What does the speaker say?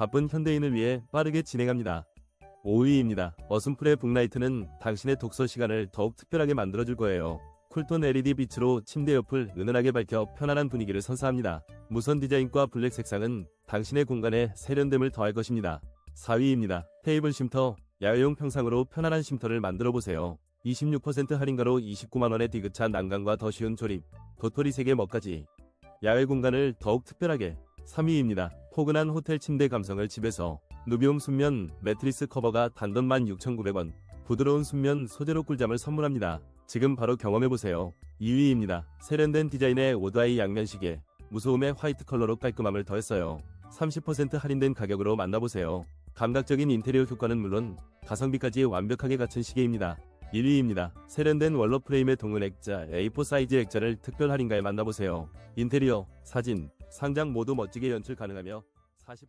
바쁜 현대인을 위해 빠르게 진행합니다. 5위입니다. 어슴풀의 북라이트는 당신의 독서 시간을 더욱 특별하게 만들어줄 거예요. 쿨톤 LED 빛으로 침대 옆을 은은하게 밝혀 편안한 분위기를 선사합니다. 무선 디자인과 블랙 색상은 당신의 공간에 세련됨을 더할 것입니다. 4위입니다. 테이블 쉼터, 야외용 평상으로 편안한 쉼터를 만들어 보세요. 26% 할인가로 29만원의 디귿차 난간과 더 쉬운 조립, 도토리 3개 먹까지 야외 공간을 더욱 특별하게 3위입니다. 포근한 호텔 침대 감성을 집에서 누비움 순면 매트리스 커버가 단돈 16,900원 부드러운 순면 소재로 꿀잠을 선물합니다. 지금 바로 경험해보세요. 2위입니다. 세련된 디자인의 오드아이 양면 시계 무소음의 화이트 컬러로 깔끔함을 더했어요. 30% 할인된 가격으로 만나보세요. 감각적인 인테리어 효과는 물론 가성비까지 완벽하게 갖춘 시계입니다. 1위입니다. 세련된 원로 프레임의 동은 액자 A4 사이즈 액자를 특별 할인가에 만나보세요. 인테리어, 사진, 상장 모두 멋지게 연출 가능하며 40%